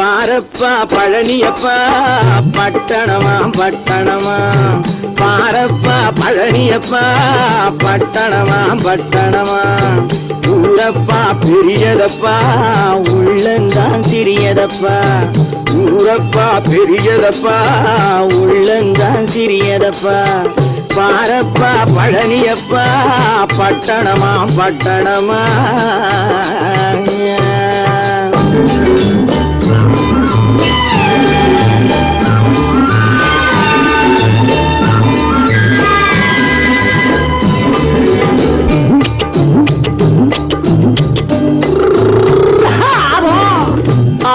பாரப்பா பழனியப்பா பட்டணமா பட்டணமா. பாரப்பா பழனியப்பா பட்டணமா பட்டணமா. ஊரப்பா பெரியதப்பா உள்ளந்தான் சிறியதப்பா. ஊரப்பா பெரியதப்பா உள்ளந்தான் சிறியதப்பா. பாரப்பா பழனியப்பா பட்டணமா பட்டணமா.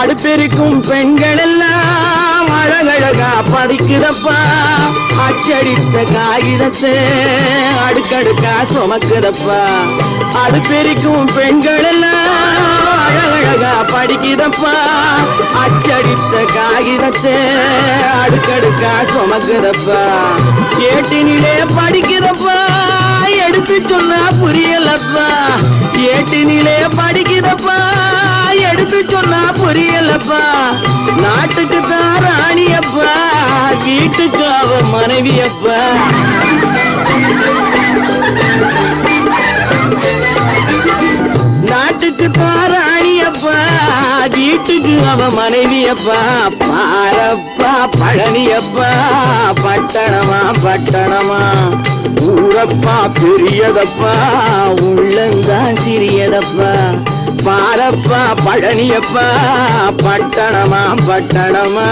அடுப்பெருக்கும் பெண்கள் எல்லாம் அழகழகா படிக்கிறப்பா அச்சடித்த காகிதத்தை அடுக்கடுக்கா சுமக்கிறப்பா அடுப்பெருக்கும் பெண்கள் எல்லாம் அழகழகா படிக்கிறப்பா அச்சடித்த காகிதத்தை அடுக்கடுக்கா சுமக்கிறப்பா ஏட்டினிலே படிக்கிறப்பா எடுத்து சொன்னா புரியலப்பா. ஏட்டினிலே படிக்கிறப்பா எடுத்து சொன்னா புரிய புரியலப்பா நாட்டுக்கு தான் ராணியப்பா வீட்டுக்கு அவ மனைவியப்பா நாட்டுக்கு தான் ராணியப்பா வீட்டுக்கு அவ மனைவியப்பா பாரப்பா பழனியப்பா பட்டணமா பட்டணமா. ஊரப்பா பெரியதப்பா. உள்ளந்தான் சிறியதப்பா. பாரப்பா பழனியப்பா பட்டணமா பட்டணமா.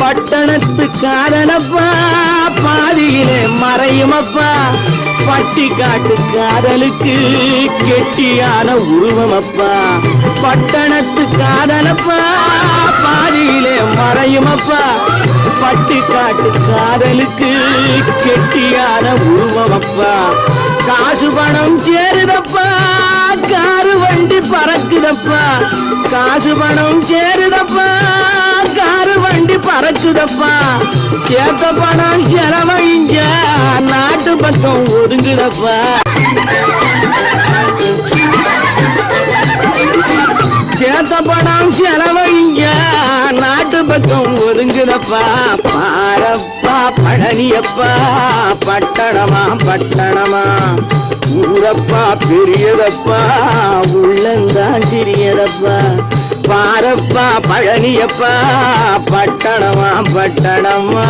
பட்டணத்து காதலப்பா பாதியிலே மறையுமப்பா. பட்டி காட்டு காதலுக்கு கெட்டியான உருவம் அப்பா பட்டணத்து காதலப்பா. பாதியிலே மறையுமப்பா. பட்டி காட்டு காதலுக்கு கெட்டியான உருவம் அப்பா காசு பணம் சேருதப்பா. காரு வண்டி பறக்குதப்பா. காசு பணம் சேருதப்பா. பறக்குதப்பா சேர்த்த பணம் செலவழிங்க நாட்டு பக்கம் ஒதுங்குதப்பா. சேர்த்த பணம் செலவழிங்க நாட்டு பக்கம் ஒதுங்குதப்பா. பாரப்பா பழனியப்பா பட்டணமா பட்டணமா. ஊரப்பா பெரியதப்பா உள்ளந்தான் சிறியதப்பா. பாரப்பா பழனியப்பா பட்டணமா பட்டணமா